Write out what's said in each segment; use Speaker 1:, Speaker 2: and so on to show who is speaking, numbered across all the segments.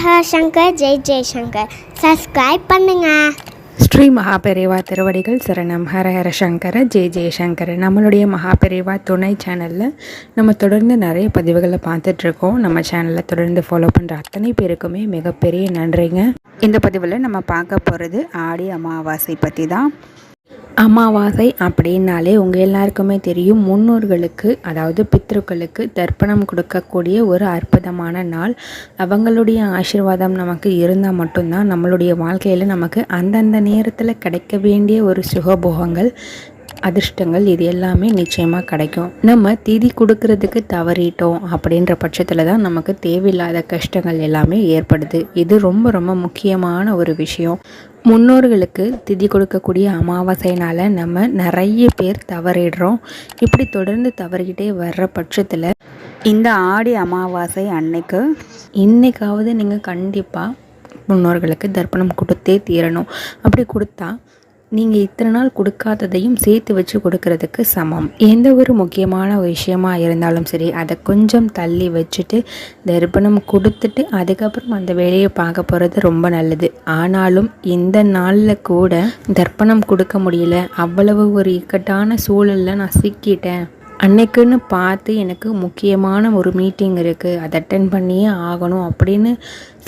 Speaker 1: ஹர சங்கர் ஜெய் ஜெய்சங்கர். சப்ஸ்கிரைப் பண்ணுங்க.
Speaker 2: ஸ்ரீ மகாபெரிவா திருவடிகள் சரணம். ஹர ஹர சங்கர ஜெய் ஜெயசங்கர். நம்மளுடைய மகாபெரிவா துணை சேனலில் நம்ம தொடர்ந்து நிறைய பதிவுகளை பார்த்துட்ருக்கோம். நம்ம சேனலில் தொடர்ந்து ஃபாலோ பண்ணுற அத்தனை பேருக்குமே மிகப்பெரிய நன்றிங்க. இந்த பதிவில் நம்ம பார்க்க போகிறது ஆடி அமாவாசை பற்றி தான் அமாவாசை அப்படின்னாலே உங்கள் எல்லாருக்குமே தெரியும். முன்னோர்களுக்கு அதாவது பித்ருக்களுக்கு தர்ப்பணம் கொடுக்கக்கூடிய ஒரு அற்புதமான நாள். அவங்களுடைய ஆசீர்வாதம் நமக்கு இருந்தால் மட்டும்தான் நம்மளுடைய வாழ்க்கையில் நமக்கு அந்தந்த நேரத்தில் கிடைக்க வேண்டிய ஒரு சுகபோகங்கள். அதிர்ஷ்டங்கள் இது எல்லாமே நிச்சயமாக கிடைக்கும். நம்ம திதி கொடுக்கறதுக்கு தவறிட்டோம் அப்படின்ற பட்சத்தில் தான் நமக்கு தேவையில்லாத கஷ்டங்கள் எல்லாமே ஏற்படுது. இது ரொம்ப ரொம்ப முக்கியமான ஒரு விஷயம். முன்னோர்களுக்கு திதி கொடுக்கக்கூடிய அமாவாசைனால் நம்ம நிறைய பேர் தவறிடுறோம். இப்படி தொடர்ந்து தவறிக்கிட்டே வர்ற பட்சத்தில் இந்த ஆடி அமாவாசை அன்னைக்கு இன்னைக்காவது நீங்கள் கண்டிப்பாக முன்னோர்களுக்கு தர்ப்பணம் கொடுத்தே தீரணும். அப்படி கொடுத்தா நீங்கள் இத்தனை நாள் கொடுக்காததையும் சேர்த்து வச்சு கொடுக்கறதுக்கு சமம். எந்த ஒரு முக்கியமான விஷயமா இருந்தாலும் சரி அதை கொஞ்சம் தள்ளி வச்சுட்டு தர்ப்பணம் கொடுத்துட்டு அதுக்கப்புறம் அந்த வேலையை பார்க்க போகிறது ரொம்ப நல்லது. ஆனாலும் இந்த நாளில் கூட தர்ப்பணம் கொடுக்க முடியல. அவ்வளவு ஒரு இக்கட்டான சூழலில் நான் சிக்கிட்டேன். அன்னைக்குன்னு பார்த்து எனக்கு முக்கியமான ஒரு மீட்டிங் இருக்குது அதை அட்டன் பண்ணியே ஆகணும் அப்படின்னு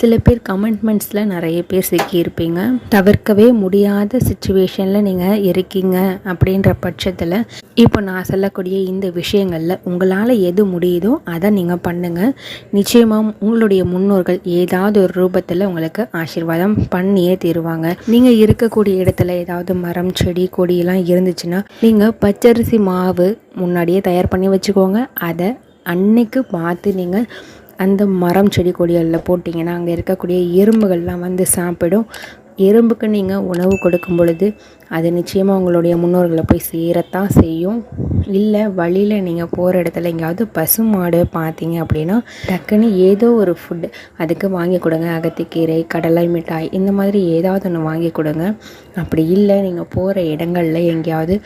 Speaker 2: சில பேர் கமெண்ட்மெண்ட்ஸில் நிறைய பேர் சிக்கியிருப்பீங்க. தவிர்க்கவே முடியாத சுச்சுவேஷனில் நீங்கள் இருக்கீங்க அப்படின்ற பட்சத்தில் இப்போ நான் சொல்லக்கூடிய இந்த விஷயங்களில் உங்களால் எது முடியுதோ அதை நீங்கள் பண்ணுங்கள் நிச்சயமாக உங்களுடைய முன்னோர்கள் ஏதாவது ஒரு ரூபத்தில் உங்களுக்கு ஆசீர்வாதம் பண்ணியே தருவாங்க. நீங்கள் இருக்கக்கூடிய இடத்துல ஏதாவது மரம் செடி கொடியெல்லாம் இருந்துச்சுன்னா நீங்கள் பச்சரிசி மாவு முன்னாடியே தயார் பண்ணி வச்சுக்கோங்க. அதை அன்னைக்கு பார்த்து நீங்கள் அந்த மரம் செடி கொடிகளில் போட்டிங்கன்னா அங்கே இருக்கக்கூடிய எறும்புகள்லாம் வந்து சாப்பிடும். எறும்புக்கு நீங்கள் உணவு கொடுக்கும் பொழுது அது நிச்சயமாக உங்களுடைய முன்னோர்களை போய் சேரத்தான் செய்யும். இல்லை வழியில் நீங்கள் போகிற இடத்துல எங்கேயாவது பசு மாடு பார்த்தீங்க அப்படின்னா டக்குன்னு ஏதோ ஒரு ஃபுட்டு அதுக்கு வாங்கி கொடுங்க. அகத்திக்கீரை கடலை மிட்டாய் இந்த மாதிரி ஏதாவது ஒன்று வாங்கி கொடுங்க. அப்படி இல்லை நீங்கள் போகிற இடங்களில் எங்கேயாவது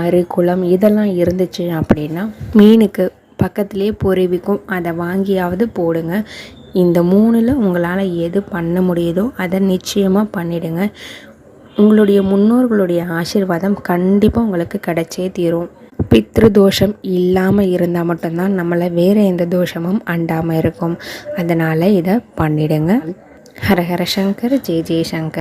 Speaker 2: ஆறு குளம் இதெல்லாம் இருந்துச்சு அப்படின்னா மீனுக்கு பக்கத்துலேயே பொறிவிக்கும் அதை வாங்கியாவது போடுங்க. இந்த மூணில் உங்களால் எது பண்ண முடியுதோ அதை நிச்சயமாக பண்ணிடுங்க. உங்களுடைய முன்னோர்களுடைய ஆசீர்வாதம் கண்டிப்பாக உங்களுக்கு கிடைச்சே தீரும். பித்ரு தோஷம் இல்லாமல் இருந்தால் மட்டும்தான் நம்மளை வேறு எந்த தோஷமும் அண்டாமல் இருக்கும். அதனால் இதை பண்ணிடுங்க. ஹரஹர சங்கர் ஜெய் ஜெய்சங்கர்